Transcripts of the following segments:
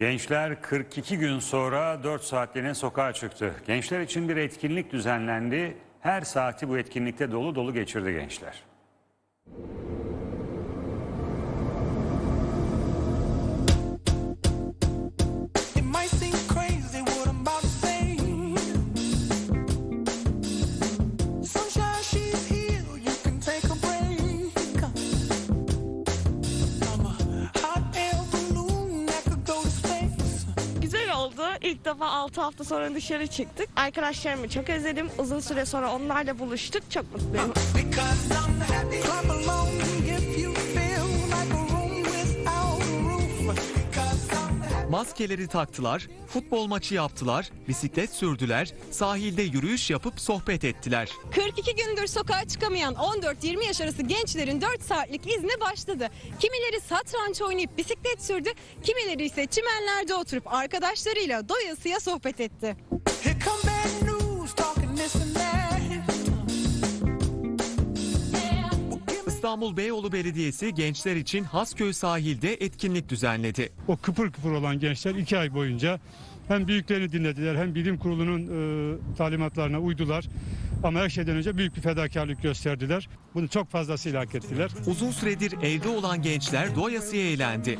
Gençler 42 gün sonra 4 saatliğine sokağa çıktı. Gençler için bir etkinlik düzenlendi. Her saati bu etkinlikte dolu dolu geçirdi gençler. It might seem İlk defa 6 hafta sonra dışarı çıktık. Arkadaşlarımı çok özledim. Uzun süre sonra onlarla buluştuk. Çok mutluyum. Maskeleri taktılar, futbol maçı yaptılar, bisiklet sürdüler, sahilde yürüyüş yapıp sohbet ettiler. 42 gündür sokağa çıkamayan 14-20 yaş arası gençlerin 4 saatlik izni başladı. Kimileri satranç oynayıp bisiklet sürdü, kimileri ise çimenlerde oturup arkadaşlarıyla doyasıya sohbet etti. Here come bad İstanbul Beyoğlu Belediyesi gençler için Hasköy sahilde etkinlik düzenledi. o kıpır kıpır olan gençler iki ay boyunca hem büyüklerini dinlediler hem bilim kurulunun e, talimatlarına uydular. Ama her şeyden önce büyük bir fedakarlık gösterdiler. Bunu çok fazlasıyla hak ettiler. Uzun süredir evde olan gençler doyasıya eğlendi.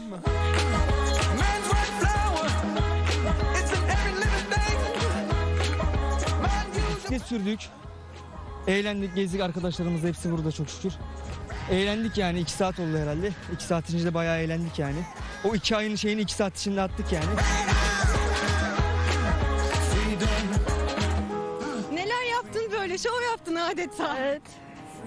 Bisiklet sürdük. Eğlendik, gezdik arkadaşlarımız da hepsi burada çok şükür. Eğlendik yani 2 saat oldu herhalde. 2 saat içinde bayağı eğlendik yani. O 2 ayın şeyini 2 saat içinde attık yani. Neler yaptın böyle, şov yaptın adeta. Evet.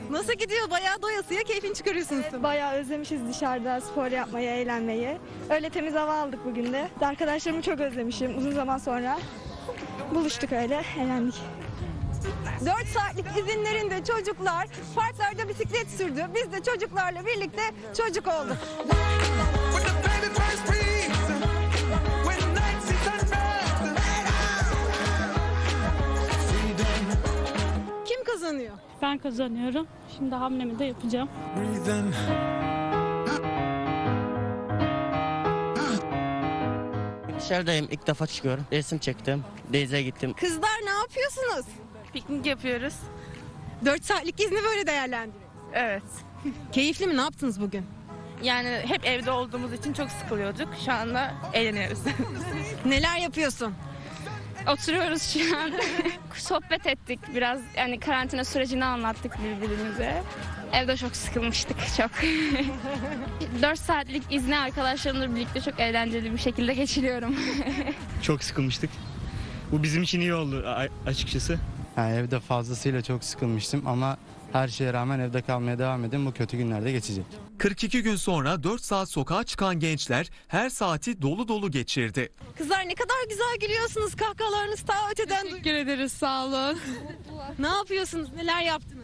Nasıl gidiyor? Bayağı doyasıya keyfini çıkarıyorsunuz. Bayağı özlemişiz dışarıda spor yapmayı, eğlenmeyi. Öyle temiz hava aldık bugün de. Arkadaşlarımı çok özlemişim uzun zaman sonra. Buluştuk öyle, eğlendik. 4 saatlik izinlerinde çocuklar parklarda bisiklet sürdü. Biz de çocuklarla birlikte çocuk olduk. Kim kazanıyor? Ben kazanıyorum. Şimdi hamlemi de yapacağım. Breathing. Dışarıdayım ilk defa çıkıyorum. Resim çektim. Denize gittim. Kızlar ne yapıyorsunuz? Piknik yapıyoruz. 4 saatlik izni böyle değerlendirin. Evet. Keyifli mi? Ne yaptınız bugün? Yani hep evde olduğumuz için çok sıkılıyorduk. Şu anda eğleniyoruz. Neler yapıyorsun? Oturuyoruz şu an. Sohbet ettik biraz. Yani karantina sürecini anlattık birbirimize. Evde çok sıkılmıştık çok. 4 saatlik izni arkadaşlarımla birlikte çok eğlenceli bir şekilde geçiriyorum. Çok sıkılmıştık. Bu bizim için iyi oldu açıkçası. Yani evde fazlasıyla çok sıkılmıştım ama her şeye rağmen evde kalmaya devam edin. Bu kötü günlerde geçecek. 42 gün sonra 4 saat sokağa çıkan gençler her saati dolu dolu geçirdi. Kızlar ne kadar güzel gülüyorsunuz. Kahkahalarınız ta öteden. Teşekkür ederiz sağ olun. Ne yapıyorsunuz? Neler yaptınız?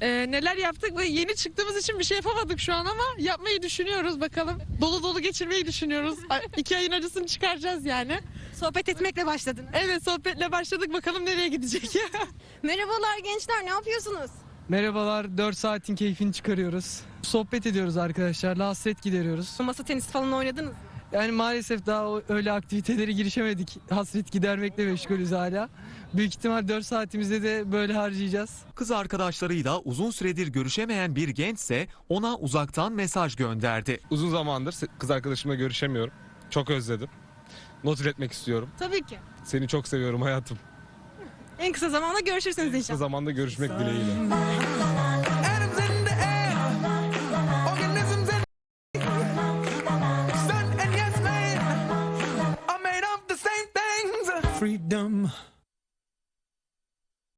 Ee, neler yaptık ve yeni çıktığımız için bir şey yapamadık şu an ama yapmayı düşünüyoruz bakalım. Dolu dolu geçirmeyi düşünüyoruz. Ay, İki ayın acısını çıkaracağız yani. Sohbet etmekle başladınız. Evet sohbetle başladık bakalım nereye gidecek. Merhabalar gençler ne yapıyorsunuz? Merhabalar 4 saatin keyfini çıkarıyoruz. Sohbet ediyoruz arkadaşlarla hasret gideriyoruz. Masa tenisi falan oynadınız. mı? Yani maalesef daha öyle aktivitelere girişemedik. Hasret gidermekle meşgulüz hala. Büyük ihtimal 4 saatimizde de böyle harcayacağız. Kız arkadaşlarıyla uzun süredir görüşemeyen bir gençse ona uzaktan mesaj gönderdi. Uzun zamandır kız arkadaşımla görüşemiyorum. Çok özledim. Not iletmek istiyorum. Tabii ki. Seni çok seviyorum hayatım. En kısa zamanda görüşürsünüz Kısa inşallah. zamanda görüşmek dileğiyle. Freedom.